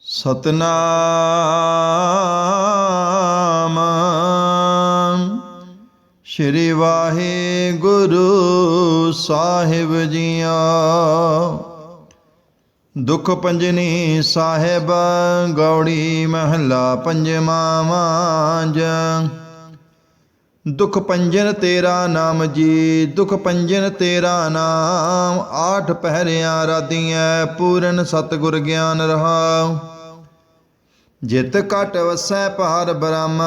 ਸਤਨਾਮ। ਸ਼੍ਰੀ ਵਾਹਿਗੁਰੂ ਸਾਹਿਬ ਜੀਆਂ ਦੁਖ ਪੰਜਨੀ ਸਾਹਿਬ ਗੌੜੀ ਮਹੱਲਾ ਪੰਜਵਾਂ ਵਾਂਜ। ਦੁਖ ਪੰਜਨ ਤੇਰਾ ਨਾਮ ਜੀ, ਦੁਖ ਪੰਜਨ ਤੇਰਾ ਨਾਮ, ਆਠ ਪਹਿਰਿਆਂ ਰਾਦੀਆਂ ਪੂਰਨ ਸਤਿਗੁਰ ਗਿਆਨ ਰਹਾਉ। ਜਿਤ ਕਟ ਵਸੈ ਭਾਰ ਬ੍ਰਹਮ,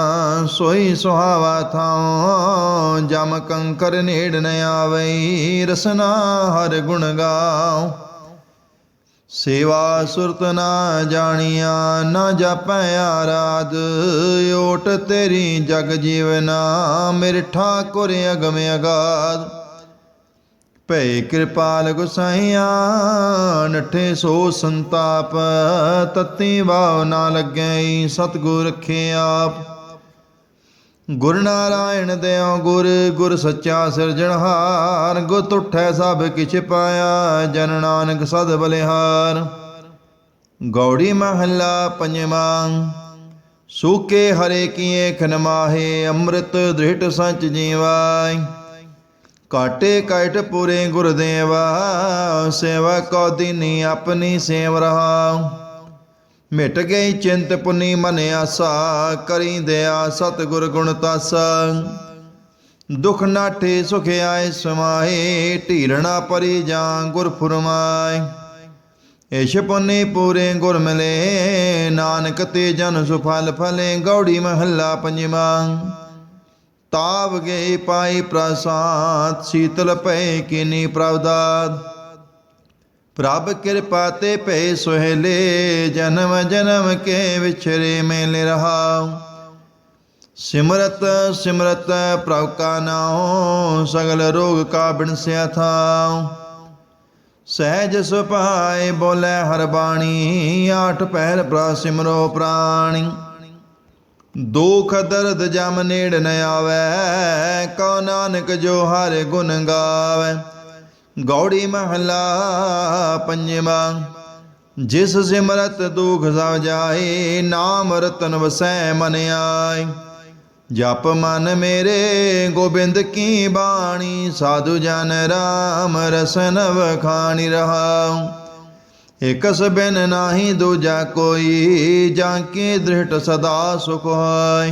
ਸੋਈ ਸੁਹਾਵਾ ਥਾਉ। ਜਮ ਕੰਕਰ ਨੇੜ ਨ ਆਵਈ, ਰਸਨਾ ਹਰ ਗੁਣ ਗਾਉ। ਸੇਵਾ ਸੁਰਤ ਨਾ ਜਾਣੀਆ, ਨਾ ਜਾਪੈ ਆਰਾਧ। ਓਟ ਤੇਰੀ ਜਗ ਜੀਵਨਾ ਮੇਰੇ ਠਾਕੁਰ ਅਗਮ ਅਗਾਦ ਭੈ ਕਿਰਪਾਲ ਗੁਸਾਈਆ ਨਠੇ ਸੋ ਸੰਤਾਪ। ਤਤੀ ਵਾਵ ਨਾ ਲੱਗੈ ਸਤਗੁਰ ਰੱਖੇ ਆਪ। ਗੁਰ ਨਾਰਾਇਣ ਦਿਓ ਗੁਰ ਗੁਰ ਸੱਚਾ ਸਿਰਜਣਹਾਰ ਗੁਰ ਉਠੈ ਸਭ ਕਿਛ ਪਾਇਆ, ਜਨ ਨਾਨਕ ਸਦ ਬਲਿਹਾਰ। ਗੌੜੀ ਮਹੱਲਾ ਪੰਜਵਾਂ, ਸੂਕੇ ਹਰੇ ਕੀਏ ਖਨਮਾਹੇ ਅੰਮ੍ਰਿਤ ਦ੍ਰਿਟ ਸੰਚ ਜੀਵਾਈ ਕਾਟੇ ਕਾਟ ਪੂਰੇ ਗੁਰਦੇਵਾ ਸੇਵਾ ਕੋ ਦੀਨੀ ਆਪਣੀ ਸੇਵ ਰਹਾ ਮਿਟ ਗਈ ਚਿੰਤ ਪੁਨੀ ਮਨ ਆਸਾ ਕਰੀ ਦਇਆ ਸਤਿਗੁਰ ਗੁਣ ਤਾਸਾ। ਦੁਖ ਨਾਠੇ ਸੁਖ ਆਏ ਸਮਾਏ, ਢੀਲਣਾ ਪਰੀ ਜਾਂ ਗੁਰ ਫੁਰਮਾਏ। ਇਸ਼ ਪੁਨੀ ਪੂਰੇ ਗੁਰ ਮਿਲੇ, ਨਾਨਕ ਤੇ ਜਨ ਸੁਫਲ ਫਲੇ ਗੌੜੀ ਮਹੱਲਾ ਪੰਜਵਾਂ। ਤਾਵ ਗਏ ਪਾਈ ਪ੍ਰਸਾਦ, ਸੀਤਲ ਪੈ ਕੀਨੀ ਪ੍ਰਵਦਾਦ ਪ੍ਰਭ ਕਿਰਪਾ ਤੇ ਭੈ ਸੁਹੇਲੇ, ਜਨਮ ਜਨਮ ਕੇ ਵਿਛਰੇ ਮੇਲੇ ਰਹਾਉ। ਸਿਮਰਤ ਸਿਮਰਤ ਪ੍ਰਭ ਕਾ ਨਾਉ, ਸਗਲ ਰੋਗ ਕਾ ਬਿਨਸਿਆ ਥਾਉ। ਸਹਿਜ ਸੁਭਾਏ ਬੋਲੇ ਹਰ ਬਾਣੀ, ਆਠ ਪਹਿਰ ਪ੍ਰਾ ਸਿਮਰੋ ਪ੍ਰਾਣੀ। ਦੁਖ ਦਰਦ ਜਮ ਨੇੜ ਨ ਆਵੈ, ਕਉ ਨਾਨਕ ਜੋ ਹਰ ਗੁਣ ਗਾਵੈ। ਗੌੜੀ ਮਹਲਾ ਪੰਜਵਾਂ। ਜਿਸ ਸਿਮਰਤ ਦੁਖ ਸਭ ਜਾਏ ਨਾਮ ਰਤਨ ਵਸੈ ਮਨ ਆਏ। ਜਪ ਮਨ ਮੇਰੇ, ਗੋਬਿੰਦ ਕੀ ਬਾਣੀ, ਸਾਧੂ ਜਨ ਰਾਮ ਰਸਨ ਵਖਾਣੀ ਰਹਾਉ। ਇਕਸ ਬਿਨ ਨਾਹੀ ਦੂਜਾ ਕੋਈ, ਜਾਂ ਕੀ ਦ੍ਰਿੜ ਸਦਾ ਸੁਖ ਹੋਇ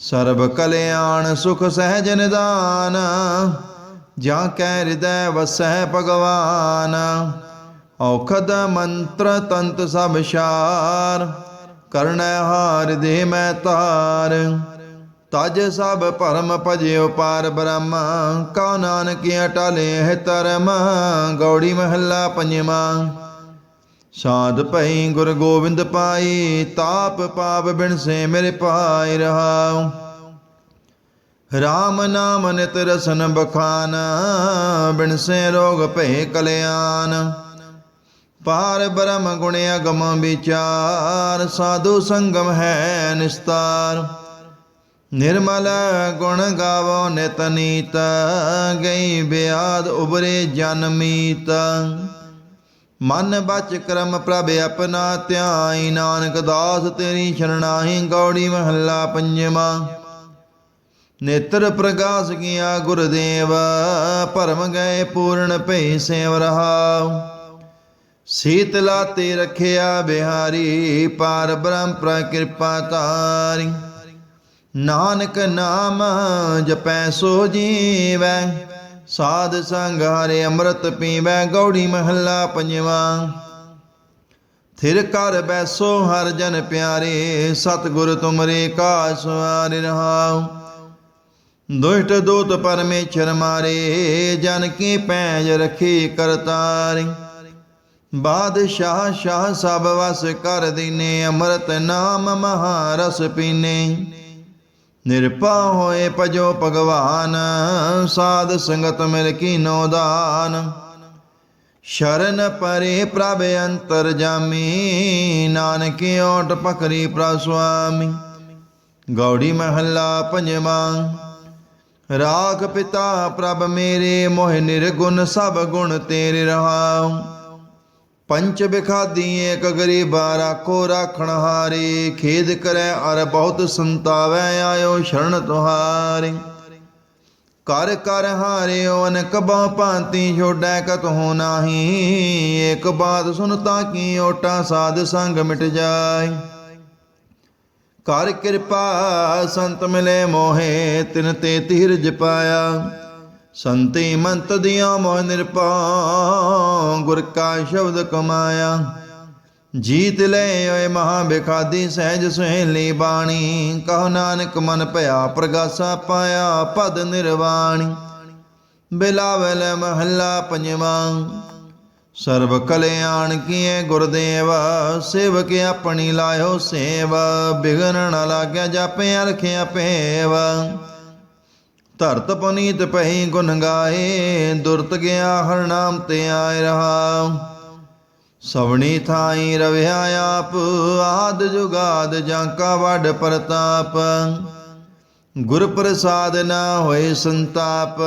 ਸਰਬ ਕਲਿਆਣ ਸੁਖ ਸਹਿਜ ਨਿਦਾਨ, ਜਾਂ ਕੈ ਹਿਰਦੈ ਵਸੈ ਭਗਵਾਨ। ਔਖਦ ਮੰਤਰ ਤੰਤ ਸਭ ਸ਼ਾਰ ਕਰਣੈ ਹਾਰ ਦੇ ਮੈਂ ਤਾਰ। ਤਜ ਸਭ ਭਰਮ ਭਜਿਓ ਪਾਰ ਬ੍ਰਹਮ, ਕਉ ਨਾਨਕ ਅਟਲੇ ਹੈ ਧਰਮ, ਗੌੜੀ ਮਹੱਲਾ ਪੰਜਵਾਂ। ਸਾਧ ਭਈ ਗੁਰ ਗੋਬਿੰਦ ਪਾਈ, ਤਾਪ ਪਾਪ ਬਿਨ ਸੇ ਮੇਰੇ ਪਾਈ ਰਹਾਉ। RAM ਨਾਮ ਨਿਤ ਰਸਨ ਬਖਾਨ, ਬਿਨ ਸੇ ਰੋਗ ਭੈ ਕਲਿਆਣ। ਪਾਰ ਬ੍ਰਹਮ ਗੁਣ ਅਗਮ ਵਿਚਾਰ, ਸਾਧੂ ਸੰਗਮ ਹੈ ਨਿਸਤਾਰ। ਨਿਰਮਲ ਗੁਣ ਗਾਵੋ ਨਿਤ ਨੀਤ, ਗਈ ਬਿਆਦ ਉਬਰੇ ਜਨਮੀਤ ਮਨ ਬਚ ਕਰਮ ਪ੍ਰਭ ਆਪਣਾ, ਧਿਆਈ ਨਾਨਕ ਦਾਸ ਤੇਰੀ ਸ਼ਰਣਾਹੀ ਗੌੜੀ ਮਹੱਲਾ ਪੰਜਵਾਂ। ਨੇਤਰ ਪ੍ਰਗਾਸ ਕੀਆ ਗੁਰਦੇਵ, ਭਰਮ ਗਏ ਪੂਰਨ ਭਈ ਸੇਵ ਰਹਾਉ। ਸੀਤਲਾ ਤੇ ਰਖਿਆ ਬਿਹਾਰੀ, ਪਾਰ ਬ੍ਰਹਮ ਪ੍ਰਕਿਰਪਾ ਤਾਰੀ। ਨਾਨਕ ਨਾਮ ਜਪੈ ਸੋ ਜੀਵੈ ਸਾਧ ਸੰਗ ਹਰੇ ਅੰਮ੍ਰਿਤ ਪੀਵੈ, ਗੌੜੀ ਮਹੱਲਾ ਪੰਜਵਾਂ। ਥਿਰ ਕਰ ਬੈਸੋ ਹਰ ਜਨ ਪਿਆਰੇ, ਸਤਿਗੁਰ ਤੁਮਰੇ ਕਾ ਸਵਾਰ ਰਹਾਉ। ਦੁਸ਼ਟ ਦੂਤ ਪਰਮੇਸ਼ਰ ਮਾਰੇ, ਜਨ ਕੀ ਪੈਜ ਰਖੀ ਕਰਤਾਰੀ ਬਾਦਸ਼ਾਹ ਸ਼ਾਹ ਸਭ ਵਸ ਕਰ ਦੀਨੇ, ਅੰਮ੍ਰਿਤ ਨਾਮ ਮਹਾਰਸ ਪੀਨੇ। ਨਿਰਭਾ ਹੋਏ ਭਜੋ ਭਗਵਾਨ, ਸਾਧ ਸੰਗਤ ਮਿਲ ਕੀਨੋ ਦਾਨ। ਸ਼ਰਨ ਪਰੇ ਪ੍ਰਭ ਅੰਤਰ ਜਾਮੀ, ਨਾਨਕ ਓਟ ਪਕਰੀ ਪ੍ਰਸਵਾਮੀ ਗੌੜੀ ਮਹੱਲਾ ਪੰਜਵਾਂ, ਰਾਖ ਪਿਤਾ ਪ੍ਰਭ ਮੇਰੇ, ਮੋਹ ਨਿਰਗੁਣ ਸਭ ਗੁਣ ਤੇਰੇ ਰਹਾਉ। ਪੰਚ ਬਿਖਾਦੀ ਏਕ ਗਰੀਬਾ ਰਾਖੋ ਰਾਖਣ ਹਾਰੇ, ਖੇਦ ਕਰੈ ਅਰ ਬਹੁਤ ਸੰਤਾਵੈ ਆਇਓ ਸ਼ਰਨ ਤੁਹਾਰੇ। ਕਰ ਕਰ ਹਾਰਿਓ ਅਨਕ ਬਾ ਭਾਂਤੀ ਛੋੜੈ ਕਤਹੁ ਨਾਹੀ, ਏਕ ਬਾਤ ਸੁਨਤਾ ਕੀ ਓਟਾ ਸਾਧ ਸੰਗ ਮਿਟ ਜਾਏ ਕਰ ਕਿਰਪਾ ਸੰਤ ਮਿਲੇ ਮੋਹੇ, ਤਿਨ ਤੇ ਧੀਰਜ ਪਾਇਆ। ਸੰਤੀ ਮੰਤ ਦਿਆ ਮੋਹ ਨਿਰਪਾ, ਗੁਰ ਕਾ ਸ਼ਬਦ ਕਮਾਇਆ। ਜੀਤ ਲੈ ਓਏ ਮਹਾ ਬਿਖਾਦੀ ਸਹਿਜ ਸੁਹੇਲੀ ਬਾਣੀ, ਕਹ ਨਾਨਕ ਮਨ ਭਇਆ ਪ੍ਰਗਾਸਾ ਪਾਇਆ ਪਦ ਨਿਰਵਾਣੀ। ਬਿਲਾਵਲ ਮਹੱਲਾ ਪੰਜਵਾਂ, ਸਰਬ ਕਲਿਆਣ ਕੀਏ ਗੁਰਦੇਵ, ਸੇਵਕ ਆਪਣੀ ਲਾਇਓ ਸੇਵ ਬਿਗਨ ਨ ਲਾਗਿਆ ਜਾਪੇ ਅਰਖਿਆ ਪੇਵ। ਧਰਤ ਪਨੀਤ ਪਹੀ ਗੁਣ ਗਾਏ, ਦੁਰਤ ਗਿਆ ਹਰ ਨਾਮ ਤੇ ਆਇ ਰਹਾ। ਸਵਣੀ ਥਾਈ ਰਵਿਆ ਆਪ, ਆਦ ਜੁਗਾਦ ਜਾਂਕਾ ਵੱਡ ਪ੍ਰਤਾਪ। ਗੁਰ ਪ੍ਰਸਾਦ ਨਾ ਹੋਏ ਸੰਤਾਪ,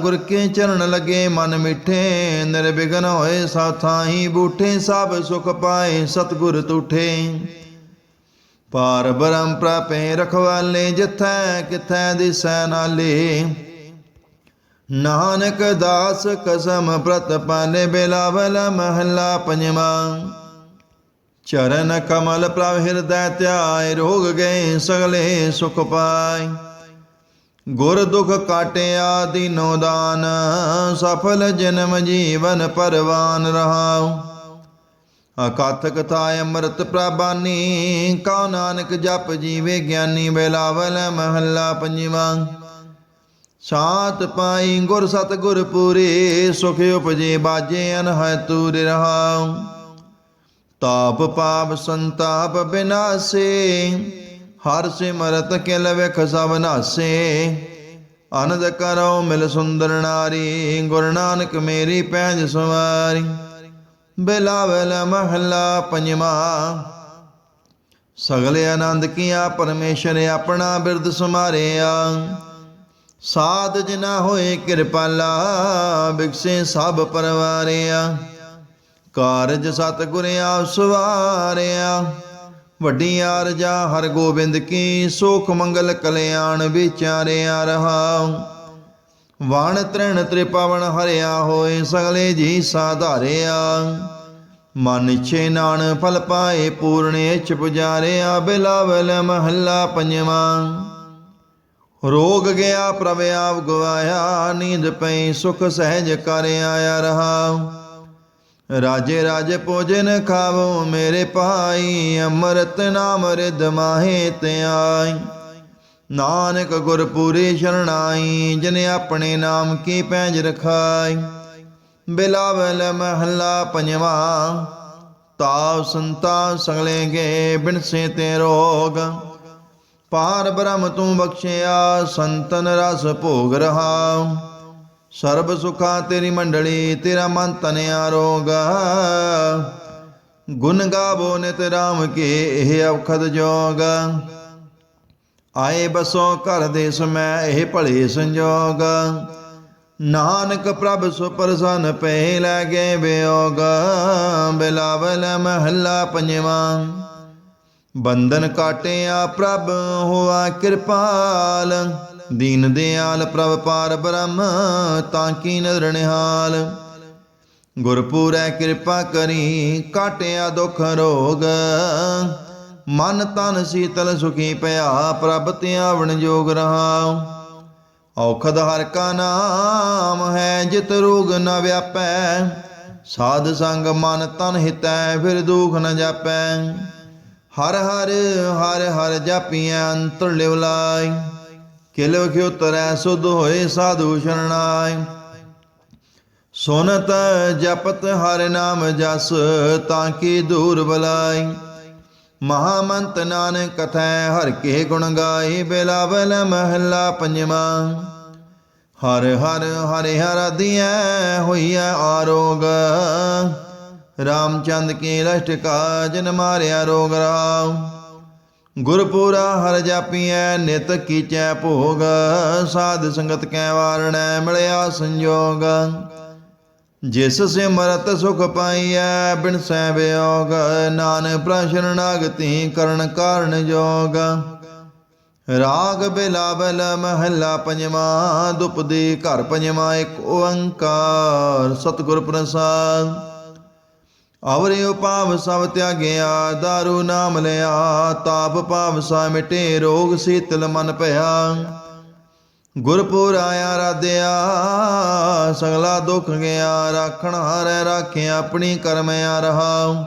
ਗੁਰ ਕੇ ਚਰਨ ਲਗੇ ਮਨ ਮਿੱਠੇ, ਨਿਰਵਿਘਨ ਹੋਏ ਸਾਥਾਈ ਬੂਠੇ, ਸਭ ਸੁਖ ਪਾਏ ਸਤਗੁਰ ਤੁਠੇ। ਪਾਰ ਬ੍ਰਹਮ ਪ੍ਰਪੇ ਰਖਵਾਲੇ ਜਿਥੈ ਕਿਥੈ ਦਿਸੈ ਨਾਲੇ। ਨਾਨਕ ਦਾਸ ਕਸਮ ਪ੍ਰਤ ਪਾਲੇ ਬਿਲਾਵਲ ਮਹੱਲਾ ਪੰਜਵਾਂ। ਚਰਨ ਕਮਲ ਪ੍ਰਭ ਹਿਰਦੈ ਧਿਆਇ ਰੋਗ ਗਏ ਸਗਲੇ ਸੁਖ ਪਾਈ ਗੁਰ ਦੁਖ ਕਾਟਿਆ ਦੀਨੋ ਦਾਨ, ਸਫਲ ਜਨਮ ਜੀਵਨ ਪਰਵਾਨ ਰਹਾਉ। ਅਕਥ ਕਥਾ ਅੰਮ੍ਰਿਤ ਪ੍ਰਬਾਨੀ, ਕਉ ਨਾਨਕ ਜਪ ਜੀਵੇ ਗਿਆਨੀ ਬਿਲਾਵਲ ਮਹੱਲਾ ਪੰਜਵਾਂ। ਸਾਤ ਪਾਈ ਗੁਰ ਸਤ ਗੁਰ ਪੂਰੇ, ਸੁਖ ਉਪਜੇ ਬਾਜੇ ਅਨਹੈ ਤੂਰ ਰਹਾਉ। ਤਾਪ ਪਾਪ ਸੰਤਾਪ ਬਿਨਾਸੇ, ਹਰ ਸਿਮਰਤ ਕਿਲ ਵਿਖ ਸਭ ਨਾਸੇ। ਆਨੰਦ ਕਰੋ ਮਿਲ ਸੁੰਦਰ ਨਾਰੀ, ਗੁਰ ਨਾਨਕ ਮੇਰੀ ਪੈਜ ਸਵਾਰੀ। ਬਿਲਾਵਲ ਮਹੱਲਾ ਪੰਜਵਾਂ। ਸਗਲੇ ਆਨੰਦ ਕੀਆ, ਪਰਮੇਸ਼ਰ ਆਪਣਾ ਬਿਰਦ ਸਮਾਰਿਆ ਸਾਧ ਜਿਨਾ ਹੋਏ ਕਿਰਪਾਲਾ, ਬਿਕਸੇ ਸਭ ਪਰਵਾਰਿਆ। ਕਾਰਜ ਸਤਿਗੁਰ ਆਪ ਸਵਾਰਿਆ। ਵੱਡੀ ਆਰਜਾ ਹਰ ਗੋਬਿੰਦ ਕੀ, ਸੁਖ ਮੰਗਲ ਕਲਿਆਣ ਵਿਚਾਰਿਆ ਰਹਾ। ਵਾਣ ਤ੍ਰਿਣ ਤ੍ਰਿਪਵਨ ਹਰਿਆ ਹੋਏ ਸਗਲੇ ਜੀ ਸਾਧਾਰਿਆ। ਮਨ ਇਛੇ ਨਾਨ ਫਲ ਪਾਏ ਪੂਰਣੇ ਚ ਪੁਜਾਰਿਆ, ਬਿਲਾਵਲ ਮਹੱਲਾ ਪੰਜਵਾਂ। ਰੋਗ ਗਿਆ, ਪ੍ਰਭ ਆਪ ਗਵਾਇਆ ਨੀਂਦ ਪਈ, ਸੁਖ ਸਹਿਜ ਕਰ ਆਇਆ ਰਹਾ। ਰਾਜੇ ਰਾਜੇ ਭੋਜਨ ਖਾਵੋ, ਮੇਰੇ ਭਾਈ, ਅੰਮ੍ਰਿਤ ਨਾਮ ਰਿਦ ਮਾਹੇ ਤੇ ਆਈ ਨਾਨਕ ਗੁਰ ਪੂਰੇ ਸ਼ਰਣਾਈ ਜਿਨ ਆਪਣੇ ਨਾਮ ਕੀ ਪੈਜ ਰਖਾਈ। ਬਿਲਾਵਲ ਮਹੱਲਾ ਪੰਜਵਾ ਤਾਵ ਸੰਤਾ ਸਗਲੇ ਗੇ ਬਿਨਸੇ ਤੇ ਰੋਗ। ਪਾਰ ਬ੍ਰਹਮ ਤੂੰ ਬਖਸ਼ਿਆ, ਸੰਤਨ ਰਸ ਭੋਗ ਰਹਾ ਸਰਬ ਸੁਖਾ ਤੇਰੀ ਮੰਡਲੀ, ਤੇਰਾ ਮਨ ਤਨਿਆ ਰੋਗ। ਗੁਣ ਗਾਵੋ ਨਿਤ ਰਾਮ ਕੇ, ਇਹ ਅਵਖਦ ਜੋਗ। ਆਏ ਬਸੋ ਘਰ ਦੇ ਸਮੈ ਇਹ ਭਲੇ ਸੰਜੋਗ। ਨਾਨਕ ਪ੍ਰਭ ਸੁ ਪ੍ਰਸੰਨ ਪੈ ਲੈ ਗਏ ਬਿਯੋਗ ਬਿਲਾਵਲ ਮਹੱਲਾ ਪੰਜਵਾਂ। ਬੰਧਨ ਕਾਟਿਆ ਪ੍ਰਭ ਹੋਆ ਕਿਰਪਾਲ। ਦੀਨ ਦਿਆਲ ਪ੍ਰਭ ਪਾਰ ਬ੍ਰਹਮ ਤਾਂ ਕੀ ਨਦਰ ਨਿਹਾਲ। ਗੁਰਪੂਰੈ ਕਿਰਪਾ ਕਰੀ ਕਾਟਿਆ ਦੁਖ ਰੋਗ। ਮਨ ਤਨ ਸੀਤਲ ਸੁਖੀ ਭਇਆ ਪ੍ਰਭ ਤੇ ਆਵਣ ਜੋਗ ਰਹਾ ਔਖਦ ਹਰ ਕਾ ਨਾਮ ਹੈ, ਜਿਤ ਰੋਗ ਨ ਵਿਆਪੈ। ਸਾਧ ਸੰਗ ਮਨ ਤਨ ਹਿਤੈ, ਫਿਰ ਦੁਖ ਨ ਜਾਪੈ। ਹਰ ਹਰ ਹਰ ਹਰ ਜਾਪੀਐ, ਅੰਤਰ ਲਿਵ ਲਾਈ ਕਿਲ ਵਖਿ ਉਤਰੈ ਸੁਧ ਹੋਏ ਸਾਧੂ ਸ਼ਰਣਾਈ ਸੁਨਤ ਜਪਤ ਹਰ ਨਾਮ ਜਸ, ਤਾਂ ਕੀ ਦੂਰ ਬਲਾਈ ਮਹਾਮੰਤ ਨਾਨਕ ਕਥੈ, ਹਰ ਕੇ ਗੁਣ ਗਾਏ ਬਿਲਾਵਲ ਮਹੱਲਾ ਪੰਜਵਾਂ। ਹਰ ਹਰ ਹਰਿ ਹਰ ਦੀਐ, ਹੋਈਐ ਆਰੋਗ। ਰਾਮਚੰਦ ਕੀ ਲਸ਼ਟ ਕਾਜਨ ਮਾਰਿਆ ਰੋਗ ਰਾਮ। ਗੁਰਪੂਰਾ ਹਰ ਜਾਪੀਐ, ਨਿਤ ਕੀਚੈ ਭੋਗ। ਸਾਧ ਸੰਗਤ ਕੈ ਵਾਰਣੈ, ਮਿਲਿਆ ਸੰਜੋਗ। ਜਿਸ ਸਿਮਰਤ ਸੁਖ ਪਾਈਐ, ਬਿਨ ਸੈ ਵਿਯੋਗ ਨਾਨਕ ਪ੍ਰਸ਼ਰਨਾਗਤੀ ਕਰਨ ਕਾਰਨ ਜੋਗ। ਰਾਗ ਬਿਲਾਵਲ ਮਹੱਲਾ ਪੰਜਵਾਂ ਦੁਪਦੀ ਘਰ ਪੰਜਵਾਂ ਇੱਕ ਓੰਕਾਰ, ਸਤਿਗੁਰ ਪ੍ਰਸਾਦ। ਅਵਰੇ ਉਪਾਵ ਸਭ ਤਿਆਗਿਆ, ਦਾਰੂ ਨਾਮ ਲਿਆ, ਤਾਪ ਪਾਵ ਸਾ ਮਿਟੇ, ਰੋਗ ਸੀਤਲ ਮਨ ਭਇਆ। ਗੁਰਪੁਰ ਆਇਆ ਰਾਧਿਆ, ਸਗਲਾ ਦੁੱਖ ਗਿਆ, ਰਾਖਣ ਹਾਰੈ ਰਾਖਿਆ ਆਪਣੀ ਕਰਮ ਆ ਰਹਾ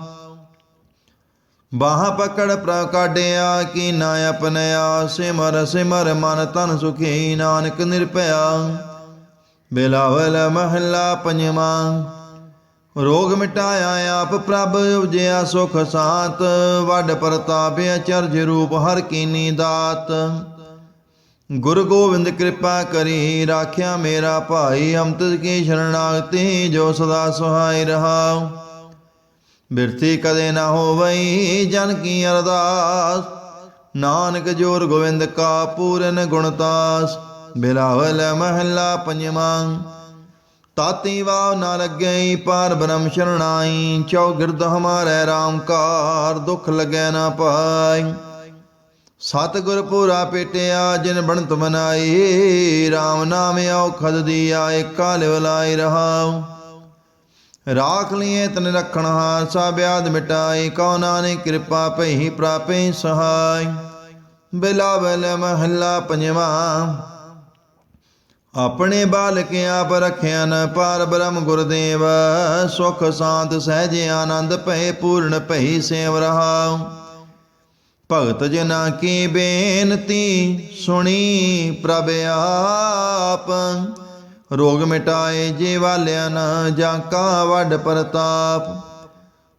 ਬਾਹ ਪਕੜ ਪ੍ਰਕਾਡਿਆ ਕੀ ਨਾ ਆਪਣਿਆ ਸਿਮਰ ਸਿਮਰ ਮਨ ਤਨ ਸੁਖੀ, ਨਾਨਕ ਨਿਰਭਇਆ। ਬਿਲਾਵਲ ਮਹੱਲਾ ਪੰਜਵਾਂ, ਰੋਗ ਮਿਟਾਇਆ ਆਪ ਪ੍ਰਭ, ਉਪਜਿਆ ਸੁਖ ਸਾਤ। ਵੱਡ ਪ੍ਰਤਾਪ ਅਚਰਜ ਰੂਪ ਹਰ ਕੀਨੀ ਦਾਤ। ਗੁਰੂ ਗੋਬਿੰਦ ਕਿਰਪਾ ਕਰੀ ਰਾਖਿਆ ਮੇਰਾ ਭਾਈ, ਅੰਮ੍ਰਿਤ ਕੀ ਸ਼ਰਣਾਗਤੀ ਜੋ ਸਦਾ ਸੁਹਾਈ ਰਹਾ ਬਿਰਤੀ ਕਦੇ ਨਾ ਹੋਵਈ ਜਨ ਕੀ ਅਰਦਾਸ, ਨਾਨਕ ਜੋਰ ਗੋਬਿੰਦ ਕਾ ਪੂਰਨ ਗੁਣਤਾਸ ਬਿਲਾਵਲ ਮਹੱਲਾ ਪੰਜਵਾਂ, ਤਾਤੀ ਵਾਵ ਨਾ ਲੱਗਈ ਪਾਰ ਬ੍ਰਹਮ ਸ਼ਰਣਾਈ ਚੌਗਿਰਦ ਹਮਾਰੇ RAM ਕਾਰ ਦੁਖ ਲਗੈ ਨਾ ਪਾਈ। ਸਤਿਗੁਰ ਪੂਰਾ ਪੇਟਿਆ, ਜਿਨ ਬਣਤ ਮਨਾਈ RAM ਨਾਮ ਔਖਦ ਦੀਆ ਏਕਾ ਲਿਵਲਾਈ ਰਹਾਉ। ਰਾਖ ਲਿਏ ਤਨ ਰਖਣ ਹਾਰ ਸਾ ਬਿਆਦ ਮਿਟਾਈ, ਕਉ ਨਾਨਕ ਕਿਰਪਾ ਭਈ, ਪ੍ਰਾਪੇ ਸਹਾਈ। ਬਿਲਾਵਲ ਮਹੱਲਾ ਪੰਜਵਾਂ, ਆਪਣੇ ਬਾਲਕ ਆਪ ਰਖਿਆ ਨ ਪਾਰ ਬ੍ਰਹਮ ਗੁਰਦੇਵ, ਸੁਖ ਸਾਂਤ ਸਹਿਜ ਆਨੰਦ ਭਏ, ਪੂਰਨ ਭਈ ਸੇਵ ਰਹਾਉ। ਭਗਤ ਜਨਾ ਕੀ ਬੇਨਤੀ ਸੁਣੀ ਪ੍ਰਭ ਆਪ। ਰੋਗ ਮਿਟਾਏ ਜੇ ਵਾਲਿਆ ਨ ਜਾਂ ਕਾ ਵੱਡ ਪ੍ਰਤਾਪ।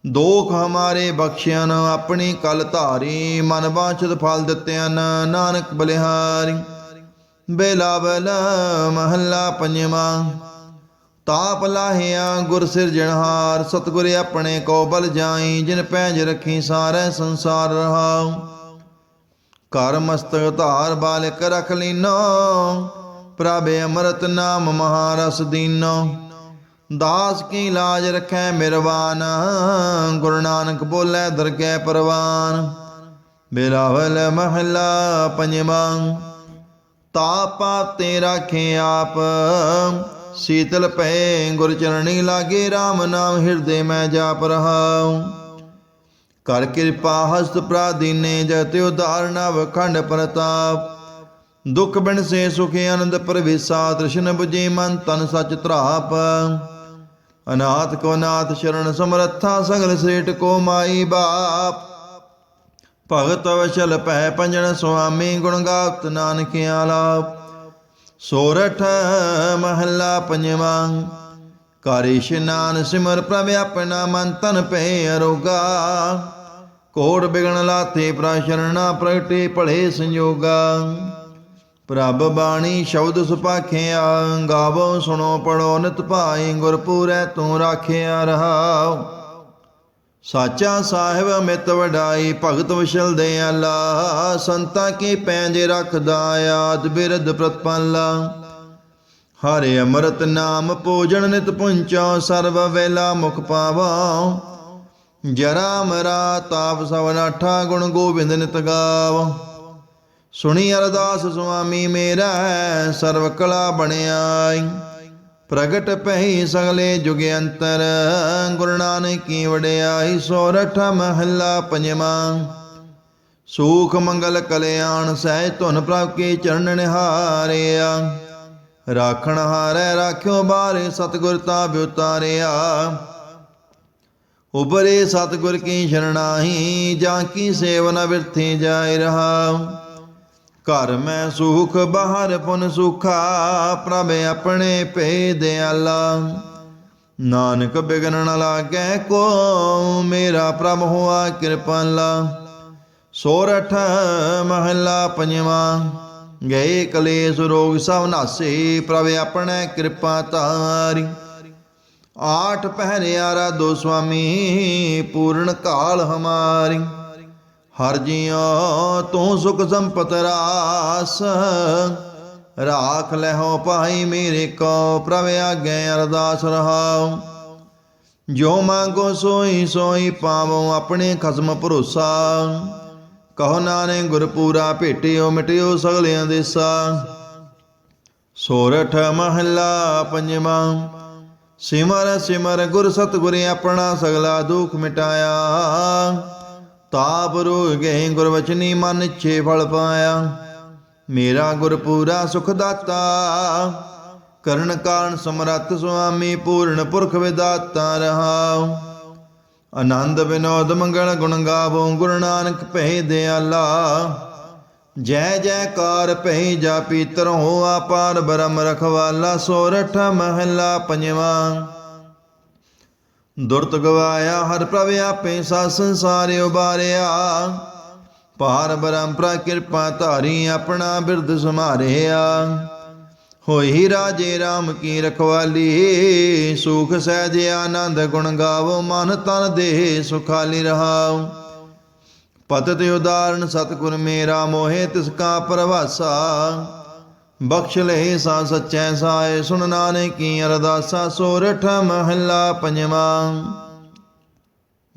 ਦੋਖ ਹਮਾਰੇ ਬਖਸ਼ਿਆਨ ਆਪਣੀ ਕਲ ਧਾਰੀ, ਮਨ ਬਾਛਤ ਫਲ ਦਿੱਤਿਆਨ ਨਾਨਕ ਬਲਿਹਾਰੀ। ਬੇਲਾਵਲ ਮਹੱਲਾ ਪੰਜਵਾਂ। ਤਾਪ ਲਾਹਿਆ, ਗੁਰ ਸਿਰਜਣਹਾਰ ਸਤਿਗੁਰ ਆਪਣੇ ਕੋ ਬਲ ਜਾਈ, ਜਿਨ ਪੈਜ ਰੱਖੀ ਸਾਰੇ ਸੰਸਾਰ ਰਹਾਉ। ਕਰ ਮਸਤਕ ਧਾਰ ਬਾਲਕ ਰਖ ਲੀਨੋ, ਪ੍ਰਭ ਅੰਮ੍ਰਿਤ ਨਾਮ ਮਹਾਰਸ ਦੀਨੋ। ਦਾਸ ਕੀ ਲਾਜ ਰਖੈ ਮਿਰਵਾਨ, ਗੁਰੂ ਨਾਨਕ ਬੋਲੇ ਦਰਗਹਿ ਪਰਵਾਨ। ਬਿਲਾਵਲ ਮਹੱਲਾ ਪੰਜਵਾਂ, ਤਾਪਾ ਤੇ ਰਾਖੇ ਆਪ ਸੀਤਲ ਪਏ ਗੁਰ ਚਰਣੀ ਲਾਗੇ RAM ਨਾਮ ਹਿਰਦੇ ਮੈਂ ਜਾਪ ਰਹਾਉ ਕਰ ਕਿਰਪਾ ਹਸਤ ਪ੍ਰਾਦੀਨੇ ਜਤ ਉਦਾਰ ਨਵ ਖੰਡ ਪ੍ਰਤਾਪ। ਦੁਖ ਬਿਨ ਸੇ ਸੁਖ ਆਨੰਦ ਪਰਵੇਸਾ, ਤ੍ਰਿਸ਼ਨ 부ਜੀ ਮਨ ਤਨ ਸਚ ਧਰਾਪ। ਅਨਾਥ ਕੋ ਨਾਥ ਸ਼ਰਨ ਸਮਰੱਥਾ, ਸਗਲ ਸੇਟ ਕੋ ਮਾਈ ਬਾਪ। ਭਗਤ ਵਸ਼ਲ ਪੈ ਪੰਜਨ ਸੁਆਮੀ, ਗੁਣ ਗਾਵਤ ਨਾਨਕ ਆਲਾਪ ਸੋਰਠ ਮਹੱਲਾ ਪੰਜਵਾਂ। ਕਰ ਇਸ਼ਨਾਨ ਸਿਮਰ ਪ੍ਰਭ ਆਪਣਾ ਮਨ ਤਨ ਪੈ ਅਰੋਗਾ। ਕੋੜ ਬਿਗਣ ਲਾਥੇ ਪ੍ਰਸ਼ਰਣਾ ਪ੍ਰਗਟੇ ਭਲੇ ਸੰਜੋਗਾ। ਪ੍ਰਭ ਬਾਣੀ ਸ਼ਬਦ ਸੁਪਾਖਿਆ, ਗਾਵੋ ਸੁਣੋ ਪੜੋ ਨਿਤ ਭਾਈ ਗੁਰਪੂਰੈ ਤੂੰ ਰਾਖਿਆ ਰਹਾਉ। ਸਾਚਾ ਸਾਹਿਬ ਅਮਿਤ ਵਡਾਈ, ਭਗਤ ਵਿਸ਼ਲ ਦੇ ਆਲਾ ਸੰਤਾਂ ਕੀ ਪੈਂਜ ਰੱਖਦਾ ਆਦ ਬਿਰਧ ਪ੍ਰਤਪਾਲਾ। ਹਰੇ ਅੰਮ੍ਰਿਤ ਨਾਮ ਪੂਜਣ ਨਿਤ ਪੁੰਚੋ ਸਰਬ ਵੇਲਾ ਮੁਖ ਪਾਵਾ ਜਰਾ ਮਰਾ ਤਾਪ ਸਭ ਗੁਣ ਗੋਬਿੰਦ ਨਿਤ ਗਾਵ। ਸੁਣੀ ਅਰਦਾਸ ਸੁਆਮੀ ਮੇਰਾ, ਸਰਵ ਕਲਾ ਬਣਿਆਈ। ਪ੍ਰਗਟ ਪਹਿ ਸਗਲੇ ਜੁਗ ਅੰਤਰ, ਗੁਰੂ ਨਾਨਕ ਵਡਿਆਈ ਸੋਰਠ ਮਹੱਲਾ ਪੰਜਵਾਂ। ਸੂਖ ਮੰਗਲ ਕਲਿਆਣ ਸਹਿ ਧੁਨ ਪ੍ਰਭ ਕੇ ਚਰਨ ਨਿਹਾਰਿਆ। ਰਾਖਣ ਹਾਰੈ ਰਾਖਿਓ ਬਾਰੇ ਸਤਿਗੁਰ ਤਾ ਬਿਉਤਾਰਿਆ। ਉਬਰੇ ਸਤਿਗੁਰ ਕੀ ਸ਼ਰਣਾਹੀ, ਜਾਂ ਕੀ ਸੇਵਨ ਵਿਰਥੇ ਜਾਇ ਰਹਾ। ਘਰ ਮੈਂ ਸੁਖ, ਬਾਹਰ ਪੁਨ ਸੁਖਾ, ਪ੍ਰਭ ਆਪਣੇ ਭੇ ਦਿਆਲਾ ਨਾਨਕ ਬਿਗਨ ਨ ਲਾਗੈ ਕੋ, ਮੇਰਾ ਪ੍ਰਭ ਹੋਆ ਕਿਰਪਾਲਾ। ਸੋਰਠ ਮਹੱਲਾ ਪੰਜਵਾਂ, ਗਏ ਕਲੇਸ਼ ਰੋਗ ਸਭ ਨਾਸੇ, ਪ੍ਰਭ ਆਪਣੇ ਕਿਰਪਾ ਤਾਰੀ। ਆਠ ਪਹਿਰਿਆ ਦੋ ਸੁਆਮੀ ਪੂਰਨ ਕਾਲ ਹਮਾਰੀ। ਹਰ ਜੀਓ ਤੂੰ ਸੁਖ ਸੰਪਤ ਰਾਸ। ਰਾਖ ਲੈਹੋ ਭਾਈ ਮੇਰੇ ਕੋ ਪ੍ਰਭ ਆਗੇ ਅਰਦਾਸ ਰਹਾਉ। ਜੋ ਮੰਗੋ ਸੋਈ ਸੋਈ ਪਾਵੋ ਆਪਣੇ ਖਸਮ ਭਰੋਸਾ। ਕਹੋ ਨਾਨਕ ਗੁਰਪੂਰਾ ਭੇਟਿਓ ਮਿਟਿਓ ਸਗਲਿਆਂ ਦੇਸਾ ਸੋਰਠ ਮਹੱਲਾ ਪੰਜਵਾਂ। ਸਿਮਰ ਸਿਮਰ ਗੁਰ ਸਤਿਗੁਰ ਆਪਣਾ ਸਗਲਾ ਦੁਖ ਮਿਟਾਇਆ। ਤਾਪ ਰੋਗ ਗਏ ਗੁਰ ਮਨ ਛੇ ਫਲ ਪਾਇਆ। ਮੇਰਾ ਗੁਰ ਪੂਰਾ ਸੁਖ ਦਾਤਾ। ਕਰਨ ਕਾਰਨ ਸਮਰੱਥ ਸੁਆਮੀ ਪੂਰਨ ਪੁਰਖ ਵਿਦਾਤਾ ਰਹਾਉ ਆਨੰਦ ਵਿਨੋਦ ਮੰਗਲ ਗੁਣ ਗਾਵੋ, ਗੁਰੂ ਨਾਨਕ ਭੈ ਦਿਆਲਾ। ਜੈ ਜੈਕਾਰ ਭੈ ਜਾਪੀ ਤਰਹੁ ਆਪਾਰ ਬ੍ਰਹਮ ਰਖਵਾਲਾ, ਸੋਰਠ ਮਹਲਾ ਪੰਜਵਾਂ। ਦੁਰਤ ਗਵਾਇਆ, ਹਰ ਪ੍ਰਭ ਆਪੇ ਸਾ ਸੰਸਾਰ ਉਬਾਰਿਆ। ਪਾਰ ਬ੍ਰਹਮ ਕਿਰਪਾ ਧਾਰੀ ਆਪਣਾ ਬਿਰਧ ਸਮਾਰਿਆ ਹੋਈ ਰਾਜੇ RAM ਕੀ ਰਖਵਾਲੀ, ਸੁਖ ਸਹਿਜ ਆਨੰਦ ਗੁਣ ਗਾਵੋ, ਮਨ ਤਨ ਦੇਹ ਸੁਖਾਲੀ ਰਹਾਉ। ਪਤਿ ਉਦਾਹਰਣ ਸਤਿਗੁਰ ਮੇਰਾ ਮੋਹਿ, ਤਿਸ ਕਾ ਪ੍ਰਵਾਸਾ। ਬਖਸ਼ ਲਹੇ ਸਾ ਸਚੈ ਸਾਏ, ਸੁਣ ਨਾਨਕ ਕੀ ਅਰਦਾਸਾ ਸੋਰਠ ਮਹੱਲਾ ਪੰਜਵਾਂ।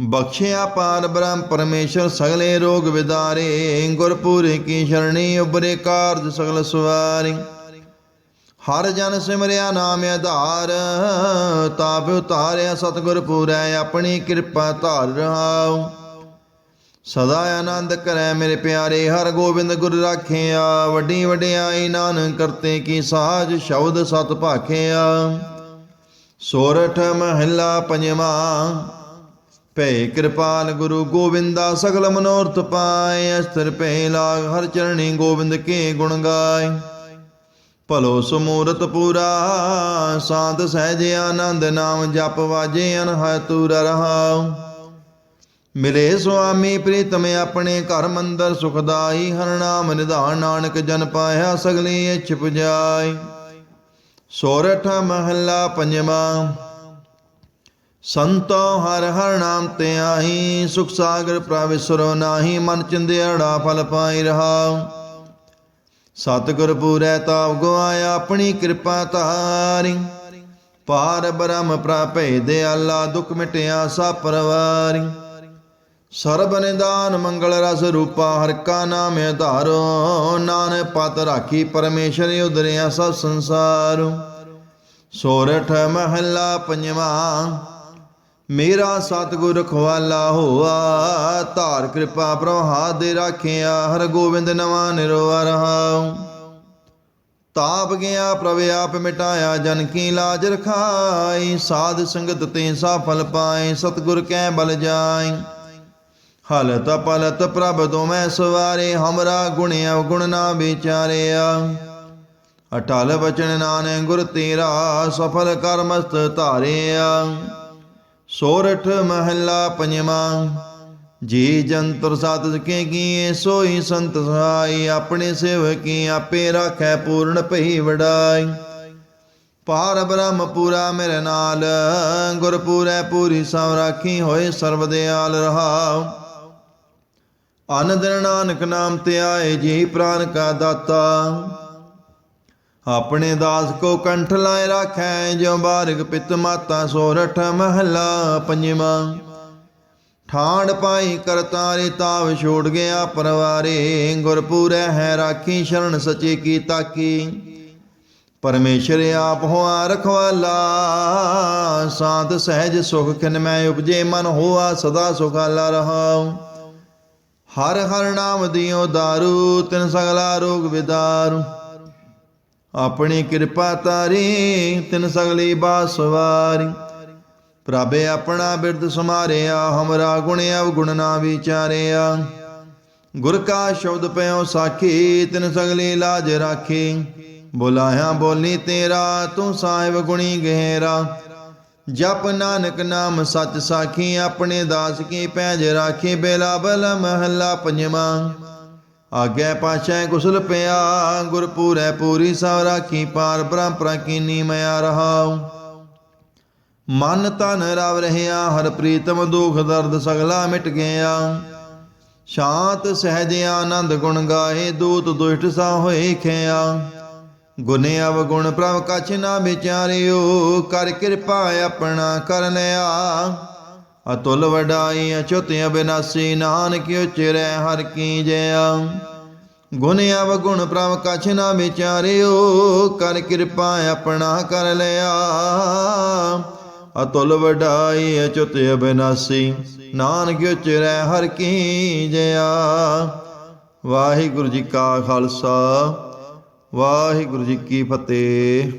ਬਖਸ਼ਿਆ ਪਾਰ ਬ੍ਰਹਮ ਪਰਮੇਸ਼ਰ, ਸਗਲੇ ਰੋਗ ਵਿਦਾਰੇ, ਗੁਰਪੂਰੇ ਕੀ ਸ਼ਰਣੀ ਉਬਰੇ ਕਾਰਜ ਸਗਲ ਸਵਾਰੀ। ਹਰ ਜਨ ਸਿਮਰਿਆ ਨਾਮ ਆਧਾਰ, ਤਾਪ ਉਤਾਰਿਆ, ਸਤਿਗੁਰ ਪੂਰੈ, ਆਪਣੀ ਕਿਰਪਾ ਧਾਰ ਰਹਾਉ। ਸਦਾ ਆਨੰਦ ਕਰੈ ਮੇਰੇ ਪਿਆਰੇ, ਹਰ ਗੋਬਿੰਦ ਗੁਰ ਰਾਖਿਆ। ਵੱਡੀ ਵਡਿਆਈ ਨਾਨਕ ਕਰਤੇ ਕੀ ਸਾਜ ਸ਼ਬਦ ਸਤ ਭਾਖਿਆ। ਸੋਰਠ ਮਹੱਲਾ ਪੰਜਵਾਂ ਭੈ ਕਿਰਪਾਲ ਗੁਰੂ ਗੋਬਿੰਦਾ ਸਗਲ ਮਨੋਰਥ ਪਾਏ। ਅਸਤਰ ਭੈ ਲਾਗ ਹਰ ਚਰਣੀ ਗੋਬਿੰਦ ਕੇ ਗੁਣ ਗਾਏ। ਭਲੋ ਸਮੂਰਤ ਪੂਰਾ ਸਾਧ ਸਹਿਜ ਆਨੰਦ ਨਾਮ ਜਪ ਵਾਜੇ ਅਨਹੈ ਰਹਾਉ। ਮਿਲੇ ਸੁਆਮੀ ਪ੍ਰੀਤਮ ਆਪਣੇ ਘਰ ਮੰਦਰ ਸੁਖਦਾਈ, ਹਰ ਨਾਮ ਨਿਧਾਨ ਨਾਨਕ ਜਨ ਪਾਇਆ, ਸਗਲੀ ਇੱਛ ਪੁਜਾਈ। ਸੋਰਠ ਮਹੱਲਾ ਪੰਜਵਾਂ, ਸੰਤੋ ਹਰ ਹਰ ਨਾਮ ਤੇ ਆਹੀ, ਸੁਖ ਸਾਗਰ ਪ੍ਰਵਿਸਰੋ ਨਾਹੀ, ਮਨ ਚਿੰਦਿਆੜਾ ਫਲ ਪਾਈ ਰਹਾ ਸਤਿਗੁਰ ਪੂਰੈ ਤਾਪ ਗਵਾਇਆ ਆਪਣੀ ਕਿਰਪਾ ਧਾਰੀ। ਪਾਰ ਬ੍ਰਹਮ ਪ੍ਰਭੇ ਦਿਆਲਾ ਦੁਖ ਮਿਟਿਆ ਸਾ ਪਰਵਾਰੀ। ਸਰਬ ਨਿਦਾਨ ਮੰਗਲ ਰਸ ਰੂਪਾ ਹਰ ਕਾ ਨਾਮ ਧਾਰੋ। ਨਾਨਕ ਪਤ ਰਾਖੀ ਪਰਮੇਸ਼ਰ ਉਦਰਿਆ ਸਭ ਸੰਸਾਰ। ਸੋਰਠ ਮਹੱਲਾ ਪੰਜਵਾਂ, ਮੇਰਾ ਸਤਿਗੁਰ ਖਵਾਲਾ ਹੋਆ। ਧਾਰ ਕਿਰਪਾ ਪ੍ਰਭਾ ਦੇ ਰਾਖਿਆ, ਹਰ ਗੋਬਿੰਦ ਨਵਾਂ ਨਿਰਵਾ ਰਹਾਉ। ਤਾਪ ਗਿਆ ਪ੍ਰਭ, ਆਪ ਮਿਟਾਇਆ ਜਨ ਕੀ ਲਾਜ ਰਖਾਈ। ਸਾਧ ਸੰਗਤ ਤੇ ਸਫਲ ਪਾਏ, ਸਤਿਗੁਰ ਕੈ ਬਲ ਜਾਈ ਹਲਤ ਪਲਤ ਪ੍ਰਭ ਤੋਂ ਮੈਂ ਸਵਾਰੇ, ਹਮਰਾ ਗੁਣ ਅਵਗੁਣ ਨਾ ਵਿਚਾਰਿਆ। ਅਟਲ ਬਚਨ ਨਾਨਕ ਗੁਰ ਤੇਰਾ, ਸਫਲ ਕਰਮਸਤ ਧਾਰਿਆ। ਸੋਰਠ ਮਹੱਲਾ ਪੰਜਵਾਂ, ਜੀ ਜੰਤਰ ਸਾਧ ਕੇ ਕੀਏ, ਸੋਈ ਸੰਤ ਸਹਾਈ, ਆਪਣੇ ਸੇਵਕੀ ਆਪੇ ਰਾਖੈ ਪੂਰਨ ਭਈ ਵਡਾਈ। ਪਾਰ ਬ੍ਰਹਮ ਪੂਰਾ ਮੇਰੇ ਨਾਲ ਗੁਰ ਪੂਰੈ ਪੂਰੀ ਸਭ ਰਾਖੀ ਹੋਏ, ਸਰਬ ਦਿਆਲ ਰਹਾਉ ਅਨ ਨਾਨਕ ਨਾਮ ਤੇ ਆਏ ਜੀ ਪ੍ਰਾਨ ਕਾ ਦਾਤਾ। ਆਪਣੇ ਦਾਸ ਕੋ ਕੰਠ ਲਾਇ ਰਾਖੈ, ਜਿਉ ਬਾਰਿਕ ਪਿਤ ਮਾਤਾ ਸੋਰਠ ਮਹੱਲਾ ਪੰਜਵਾਂ। ਠਾਂਡ ਪਾਈ ਕਰਤਾਰੇ ਤਾਵ ਛੋੜ ਗਿਆ ਪਰਵਾਰੇ। ਗੁਰਪੂਰੈ ਹੈ ਰਾਖੀ ਸ਼ਰਨ ਸਚੇ ਕੀ ਤਾਕੀ। ਪਰਮੇਸ਼ਰ ਆਪ ਹੋਆ ਰਖਵਾਲਾ, ਸਾਧ ਸਹਿਜ ਸੁਖ ਖਿਨ ਮੈਂ ਉਪਜੇ ਮਨ ਹੋਆ ਸਦਾ ਸੁਖਾਲਾ ਰਹਾ ਹਰ ਹਰ ਨਾਮ ਦਿਓ ਦਾਰੂ, ਤਿਨ ਸਗਲਾ ਰੋਗ ਵਿਦਾਰੂ। ਆਪਣੀ ਕਿਰਪਾ ਤਾਰੀ ਤਿਨ ਸਗਲੀ ਬਾਸਵਾਰੀ ਪ੍ਰਭੇ ਆਪਣਾ ਬਿਰਦ ਸਮਾਰਿਆ, ਹਮਰਾ ਗੁਣ ਅਵਗੁਣ ਨਾ ਵਿਚਾਰਿਆ। ਗੁਰ ਕਾ ਸ਼ਬਦ ਪਿਓ ਸਾਖੀ, ਤਿਨ ਸਗਲੀ ਲਾਜ ਰਾਖੀ। ਬੁਲਾਇਆ ਬੋਲੀ ਤੇਰਾ, ਤੂੰ ਸਾਹਿਬ ਗੁਣੀ ਗਹਿਰਾ। ਜਪ ਨਾਨਕ ਨਾਮ ਸੱਚ ਸਾਖੀ, ਆਪਣੇ ਦਾਸ ਕੀ ਪੈਜ ਰਾਖੀ, ਬੇਲਾ ਬਲ ਮਹੱਲਾ ਪੰਜਵਾਂ। ਆਗੇ ਪਾਛੈ ਕੁਸਲ ਪਿਆ ਗੁਰ ਪੂਰੈ ਪੂਰੀ ਸਭ ਰਾਖੀ, ਪਾਰ ਬ੍ਰਹਮ ਪ੍ਰਕੀਨੀ ਮਿਆ ਰਹਾਉ। ਮਨ ਤਨ ਰਵ ਰਹਿਆ, ਹਰ ਪ੍ਰੀਤਮ ਦੁਖ ਦਰਦ ਸਗਲਾ ਮਿਟ ਗਿਆ। ਸ਼ਾਂਤ ਸਹਿਜ ਆਨੰਦ ਗੁਣ ਗਾਏ, ਦੂਤ ਦੁਸ਼ਟ ਸਾ ਹੋਏ ਖਿਆ। ਗੁਣ ਅਵਗੁਣ ਪ੍ਰਭ ਕਛ ਨਾ ਵਿਚਾਰਿਓ, ਕਰ ਕਿਰਪਾ ਆਪਣਾ ਕਰਨ ਆ ਅਤੁਲ ਵਡਾਈ ਅਚੁਤ ਅਬਿਨਾਸੀ ਨਾਨਕ ਉਚਰੈ ਹਰ ਕੀ ਜਯਾ ਗੁਣ ਅਵਗੁਣ ਪ੍ਰਭ ਕਛ ਨਾ ਵਿਚਾਰਿਓ, ਕਰ ਕਿਰਪਾ ਆਪਣਾ ਕਰ ਲਿਆ। ਅਤੁਲ ਵਡਾਈ ਅਚੁਤ ਅਬਿਨਾਸੀ ਨਾਨਕ ਉਚਰੈ ਹਰ ਕੀ ਜਯਾ ਵਾਹਿਗੁਰੂ ਜੀ ਕਾ ਖਾਲਸਾ। ਵਾਹਿਗੁਰੂ ਜੀ ਕੀ ਫਤਿਹ।